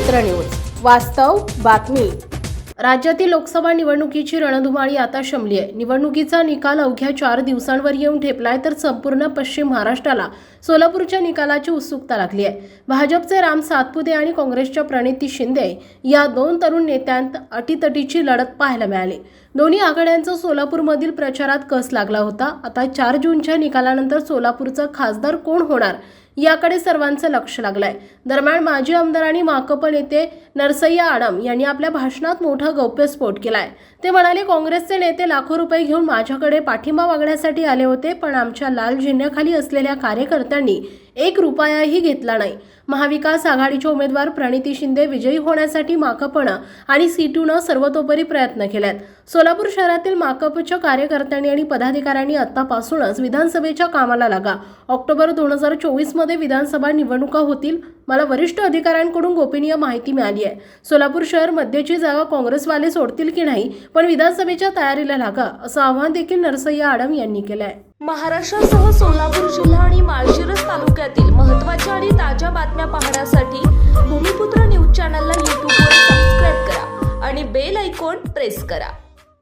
भूमिपुत्र news वास्तव बातमी. राज्यातील लोकसभा निवडणुकीची रणधुमाळी आता शमली आहे. निवडणुकीचा निकाल अवघ्या चार दिवसांवर येऊन ठेपलाय तर संपूर्ण पश्चिम महाराष्ट्राला सोलापूरच्या निकालाची उत्सुकता लागली आहे. भाजपचे राम सातपुते आणि काँग्रेसच्या प्रणिती शिंदे या दोन तरुण नेत्यांत अटीतटीची लढत पाहायला मिळाली. दोन्ही आघाड्यांचा सोलापूरमधील प्रचारात कस लागला होता? आता चार जूनच्या निकालानंतर सोलापूरचा खासदार कोण होणार? याकडे सर्वांचं लक्ष लागलंय. दरम्यान माजी आमदार आणि माकप नेते नरसय्या आडम यांनी आपल्या भाषणात मोठा गौप्यस्फोट केलाय. ते म्हणाले काँग्रेसचे नेते लाखो रुपये घेऊन माझ्याकडे पाठिंबा मागण्यासाठी आले होते पण आमच्या लाल झेंड्याखाली असलेल्या कार्यकर्त्यांनी एक रुपयाही घेतला नाही. महाविकास आघाडीचे उमेदवार प्रणिती शिंदे विजयी होण्यासाठी माकपनं आणि सीटूनं सर्वतोपरी प्रयत्न केलेत सोलापूर शहरातील माकपच्या कार्यकर्त्यांनी आणि पदाधिकाऱ्यांनी आतापासूनच विधानसभेच्या कामाला लागा. ऑक्टोबर दोन हजार चोवीसमध्ये विधानसभा निवडणुका होतील. मला वरिष्ठ अधिकाऱ्यांकडून गोपनीय माहिती मिळाली आहे. सोलापूर शहर मध्यची जागा काँग्रेसवाले सोडतील की नाही पण विधानसभेच्या तयारीला लागा असं आव्हान देखील नरसय्या आडम यांनी केलं आहे महाराष्ट्रासह सोलापूर जिल्हा आणि माळशिरस तालुक्यातील महत्त्वाच्या आणि ताज्या बातम्या पाहण्यासाठी भूमिपुत्र न्यूज चॅनलला यूट्यूबवर सबस्क्राईब करा आणि बेल ऐकॉन प्रेस करा.